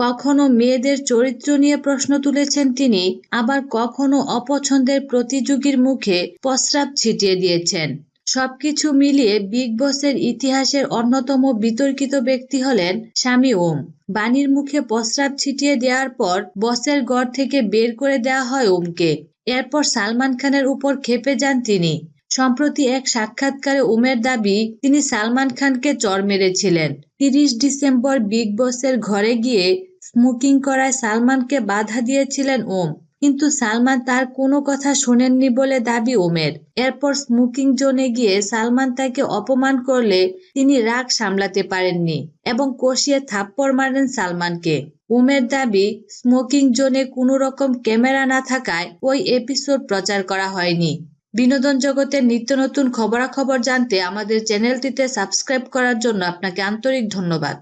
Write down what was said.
কখনো মেয়েদের চরিত্র নিয়ে প্রশ্ন তুলেছেন তিনি, আবার কখনো অপছন্দের প্রতিযোগীর মুখে প্রস্রাব ছিটিয়ে দিয়েছেন। সবকিছু মিলিয়ে বিগ বসের ইতিহাসের অন্যতম বিতর্কিত ব্যক্তি হলেন স্বামী ওম। বাণীর মুখে প্রস্রাব ছিটিয়ে দেওয়ার পর বসের ঘর থেকে বের করে দেওয়া হয় ওমকে। এরপর সালমান খানের উপর খেপে যান তিনি। সম্প্রতি এক সাক্ষাৎকারে ওমের দাবি, তিনি সালমান খানকে চর মেরেছিলেন। তিরিশ ডিসেম্বর বিগ বসের ঘরে গিয়ে স্মোকিং করায় সালমানকে বাধা দিয়েছিলেন ওম। কিন্তু সালমান তার কোনো কথা শোনেননি বলে দাবি ওমের। এরপর স্মোকিং জোনে গিয়ে সালমান তাকে অপমান করলে তিনি রাগ সামলাতে পারেননি এবং কষিয়ে থাপ্পড় মারেন সালমানকে। উমের দাবি, স্মোকিং জোনে কোনো রকম ক্যামেরা না থাকায় ওই এপিসোড প্রচার করা হয়নি। বিনোদন জগতের নিত্য নতুন খবরাখবর জানতে আমাদের চ্যানেলটিতে সাবস্ক্রাইব করার জন্য আপনাকে আন্তরিক ধন্যবাদ।